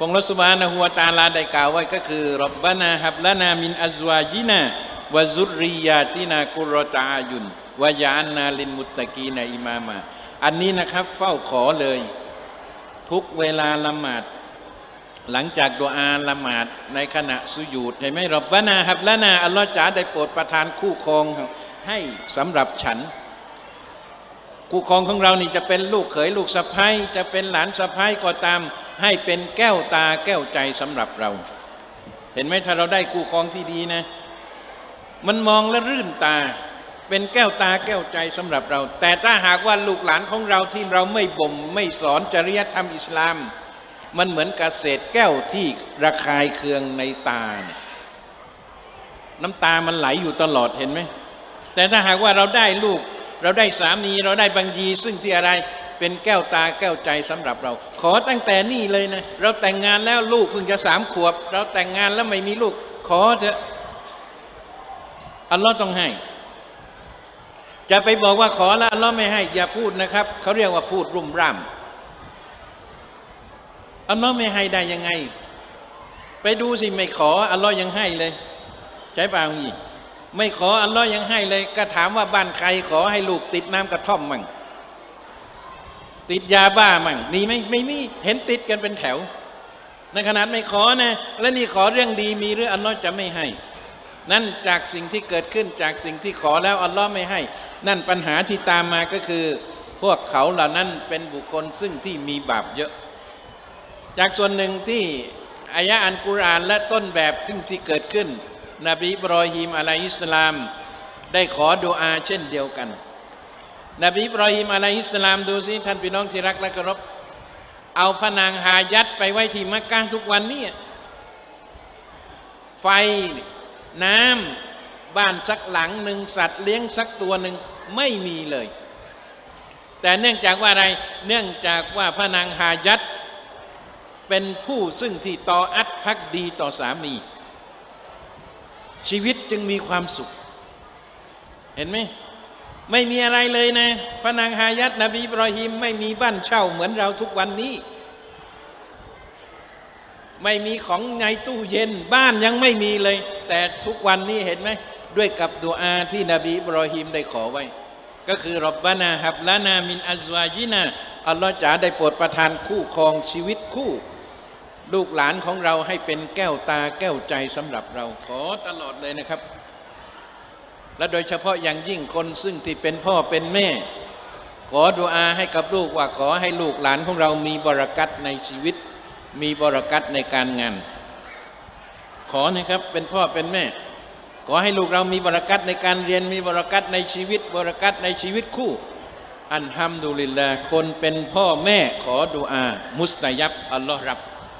พงศ์รัสุบานะฮัวตาลาได้กล่าวไว้ก็คือรับบานาฮับละนามินอัซวาจินาวะซุริยาตินากุรตายุนวะยานนาลินมุตตะกีนาอิมามา อันนี้นะครับเฝ้าขอเลย ทุกเวลาละหมาด หลังจากดุอาละหมาดในขณะสุญูดเห็นไหมรับบานาฮับละนาอัลลอฮ์จ๋าได้โปรดประทานคู่ครองให้สำหรับฉัน คู่ครองของเรานี่จะเป็นลูกเขยลูกสะพ้ายจะเป็นหลานสะพ้ายก็ตาม ให้เป็นแก้วตาแก้วใจสำหรับเรา เห็นไหมถ้าเราได้คู่ครองที่ดีนะ มันมองและรื่นตา เป็นแก้วตาแก้วใจสำหรับเรา แต่ถ้าหากว่าลูกหลานของเราที่เราไม่บ่มไม่สอนจริยธรรมอิสลาม มันเหมือนกบเศษแก้วที่ระคายเคืองในตาเนี่ยน้ำตามันไหลอยู่ตลอดเห็นไหมแต่ถ้าหากว่าเราได้ลูก เราได้สามีเราได้บางยีซึ่งที่อะไรเป็นแก้วตาแก้วใจสำหรับเรา ขอตั้งแต่นี่เลยนะ เราแต่งงานแล้วลูกเพิ่งจะสามขวบ เราแต่งงานแล้วไม่มีลูก ขอเถอะอัลลอฮ์ต้องให้ จะไปบอกว่าขอแล้วอัลลอฮ์ไม่ให้อย่าพูดนะครับ เขาเรียกว่าพูดรุ่มร่ำอัลลอฮ์ไม่ให้ได้ยังไง ไปดูสิไม่ขออัลลอฮ์ยังให้เลย ใช่ป่าวนี่ ไม่ขออัลลอฮ์ยังให้เลย ก็ถามว่าบ้านใครขอให้ลูกติดน้ำกระท่อมมั่งติดยาบ้ามั่งมีไหมไม่มีเห็นติดกันเป็นแถว ในขนาดไม่ขอนะ และนี่ขอเรื่องดีมีหรืออัลลอฮ์จะไม่ให้ นั่นจากสิ่งที่เกิดขึ้นจากสิ่งที่ขอแล้วอัลลอฮ์ไม่ให้ นั่นปัญหาที่ตามมาก็คือ พวกเขาเหล่านั้นเป็นบุคคลซึ่งที่มีบาปเยอะ จากส่วนหนึ่งที่อายะอันกุรอานและต้นแบบซึ่งที่เกิดขึ้น นบีบรอฮีมอะลัยฮิสลาม ได้ขอดุอาเช่นเดียวกัน นบีบรอฮีมอะลัยฮิสลามดูสิท่านพี่น้องที่รักและเคารพเอาพนางหายัดไปไว้ที่มักกะทุกวันนี้ไฟน้ำบ้านสักหลังหนึ่งสัตว์เลี้ยงสักตัวหนึ่งไม่มีเลย แต่เนื่องจากว่าอะไรเนื่องจากว่าพระนางหายัดเป็นผู้ซึ่งที่ต่ออัดพักดีต่อสามี ชีวิตจึงมีความสุข เห็นไหมไม่มีอะไรเลยนะ พระนางฮายัดนบีบรอฮิมไม่มีบ้านเช่าเหมือนเราทุกวันนี้ ไม่มีของในตู้เย็นบ้านยังไม่มีเลย แต่ทุกวันนี้เห็นไหมด้วยกับดุอาที่นบีบรอฮิมได้ขอไว้ ก็คือรบบานาฮับลานามินอัซวาจินาอัลลอฮ์จ๋าได้โปรดประทานคู่ครองชีวิตคู่ ลูกหลานของเราให้เป็นแก้วตาแก้วใจสำหรับเราขอตลอดเลยนะครับ และโดยเฉพาะอย่างยิ่งคนซึ่งที่เป็นพ่อเป็นแม่ ขอดุอาให้กับลูกว่าขอให้ลูกหลานของเรามีบรากัตในชีวิต มีบรากัตในการงาน ขอนะครับเป็นพ่อเป็นแม่ ขอให้ลูกเรามีบรากัตในการเรียนมีบรากัตในชีวิตบรากัตในชีวิตคู่อันฮัมดุลิลลาคนเป็นพ่อแม่ขอดุอา มุสตายับอัลลอฮ์รับ